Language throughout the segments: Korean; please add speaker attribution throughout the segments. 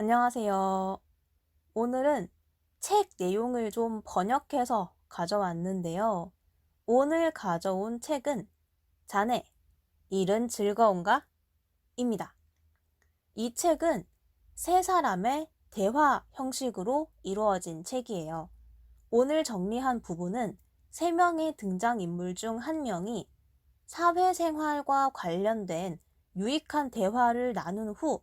Speaker 1: 안녕하세요. 오늘은 책 내용을 좀 번역해서 가져왔는데요. 오늘 가져온 책은 자네, 일은 즐거운가? 입니다. 이 책은 세 사람의 대화 형식으로 이루어진 책이에요. 오늘 정리한 부분은 세 명의 등장인물 중 한 명이 사회생활과 관련된 유익한 대화를 나눈 후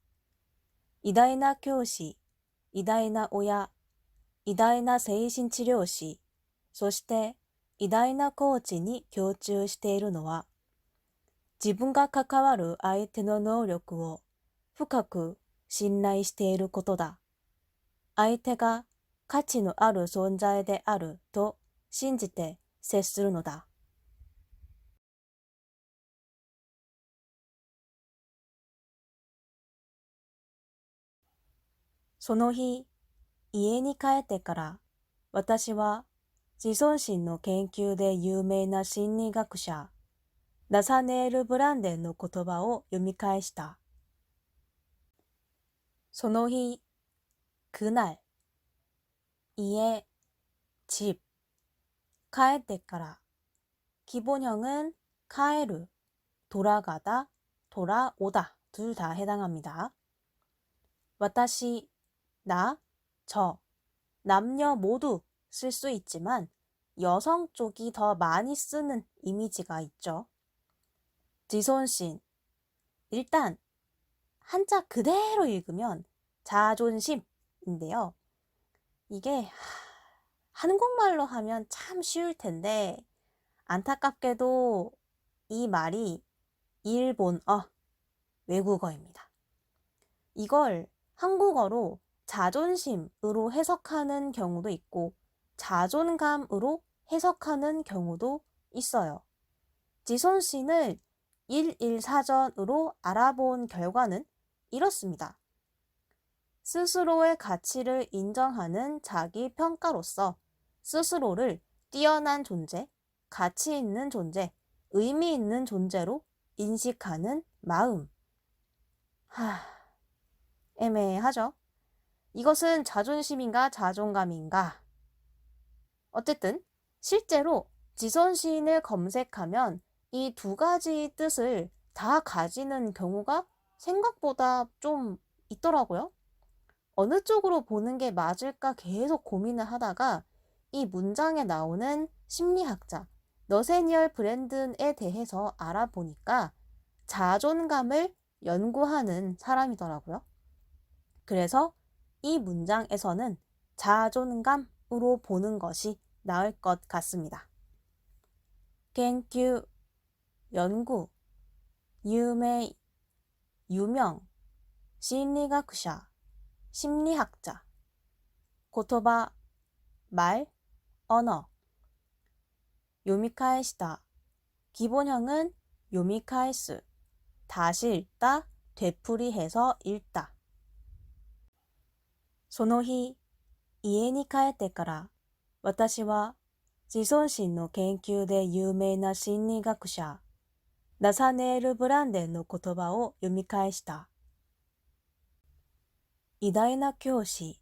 Speaker 1: 偉大な教師、偉大な親、偉大な精神治療師、そして偉大なコーチに共通しているのは、自分が関わる相手の能力を深く信頼していることだ。相手が価値のある存在であると信じて接するのだ。その日、家に帰ってから、私は自尊心の研究で有名な心理学者、ナサネール・ブランデンの言葉を読み返した。その日、 그날, 이에, 집, 카에테까라. 기본형은 카에르, 돌아가다, 돌아오다 둘 다 해당합니다. 와타시, 나, 저, 남녀 모두 쓸 수 있지만 여성 쪽이 더 많이 쓰는 이미지가 있죠. 지손신, 일단 한자 그대로 읽으면 자존심인데요. 이게 한국말로 하면 참 쉬울 텐데 안타깝게도 이 말이 일본어 외국어입니다. 이걸 한국어로 자존심으로 해석하는 경우도 있고 자존감으로 해석하는 경우도 있어요. 지손신을 114전으로 알아본 결과는 이렇습니다. 스스로의 가치를 인정하는 자기 평가로서 스스로를 뛰어난 존재, 가치 있는 존재, 의미 있는 존재로 인식하는 마음. 하, 애매하죠? 이것은 자존심인가 자존감인가? 어쨌든 실제로 지선 시인을 검색하면 이 두 가지 뜻을 다 가지는 경우가 생각보다 좀 있더라고요. 어느 쪽으로 보는 게 맞을까 계속 고민을 하다가 이 문장에 나오는 심리학자 너세니얼 브랜든에 대해서 알아보니까 자존감을 연구하는 사람이더라고요. 그래서 이 문장에서는 자존감으로 보는 것이 나을 것 같습니다.研究 연구, 유메이, 유명, 심리학자, 심리학자, 고토바, 말, 언어, 요미카에시다, 기본형은 요미카에스, 다시 읽다, 되풀이해서 읽다. その日、家に帰ってから、私は自尊心の研究で有名な心理学者、ナサネール・ブランデンの言葉を読み返した。偉大な教師、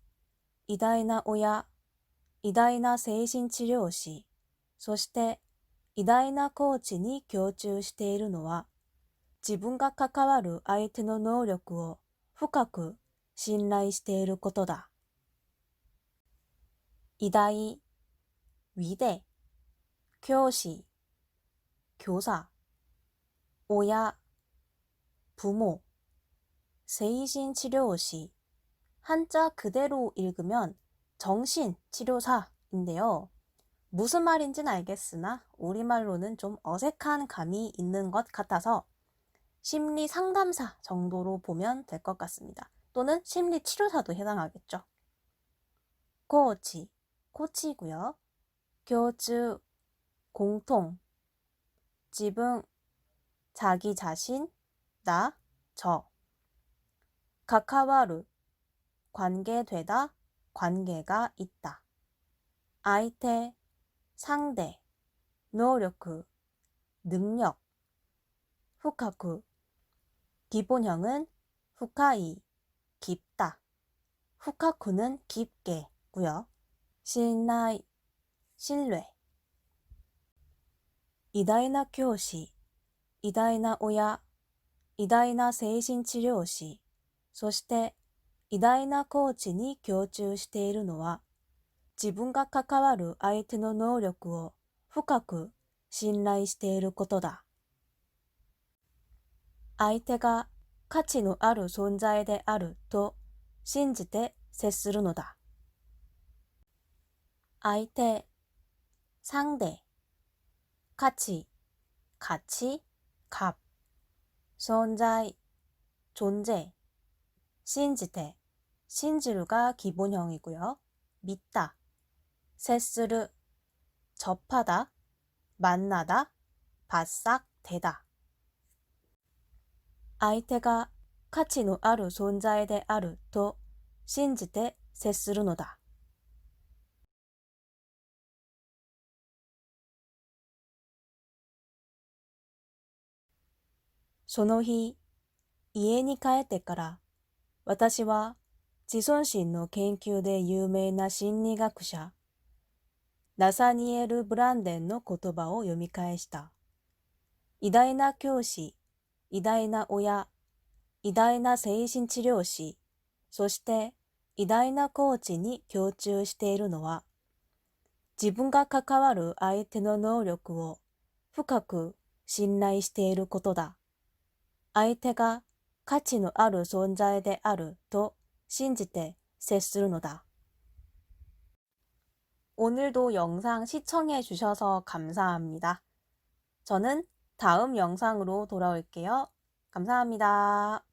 Speaker 1: 偉大な親、偉大な精神治療師、そして偉大なコーチに共通しているのは、自分が関わる相手の能力を深く信頼していることだ。 偉大、위대, 교시, 교사, 오야, 부모, 세이신 치료시, 한자 그대로 읽으면 정신치료사인데요. 무슨 말인지는 알겠으나 우리말로는 좀 어색한 감이 있는 것 같아서 심리 상담사 정도로 보면 될 것 같습니다. 또는 심리 치료사도 해당하겠죠. 코치, 코치고요. 교주, 공통, 지분, 자기 자신, 나, 저. 가카와루, 관계되다, 관계가 있다. 아이테, 상대, 노력, 능력. 후카쿠, 기본형은 후카이, 깊다. 후카쿠는 깊게고요. 信頼、信頼。偉大な教師、偉大な親、偉大な精神治療師、そして偉大なコーチに共通しているのは、自分が関わる相手の能力を深く信頼していることだ。相手が価値のある存在であると信じて接するのだ。 相手、상대、価値、가치、값、存在、존재、信じて、信じるが 기본형이고요. 믿다, 세스르, 접하다, 만나다, 바싹 되다. 相手が価値のある存在であると信じて接するのだ。 その日、家に帰ってから、私は自尊心の研究で有名な心理学者、ナサニエル・ブランデンの言葉を読み返した。偉大な教師、偉大な親、偉大な精神治療師、そして偉大なコーチに共通しているのは、自分が関わる相手の能力を深く信頼していることだ。相手が価値のある存在であると信じて接するのだ。 오늘도 영상 시청해 주셔서 감사합니다. 저는 다음 영상으로 돌아올게요. 감사합니다.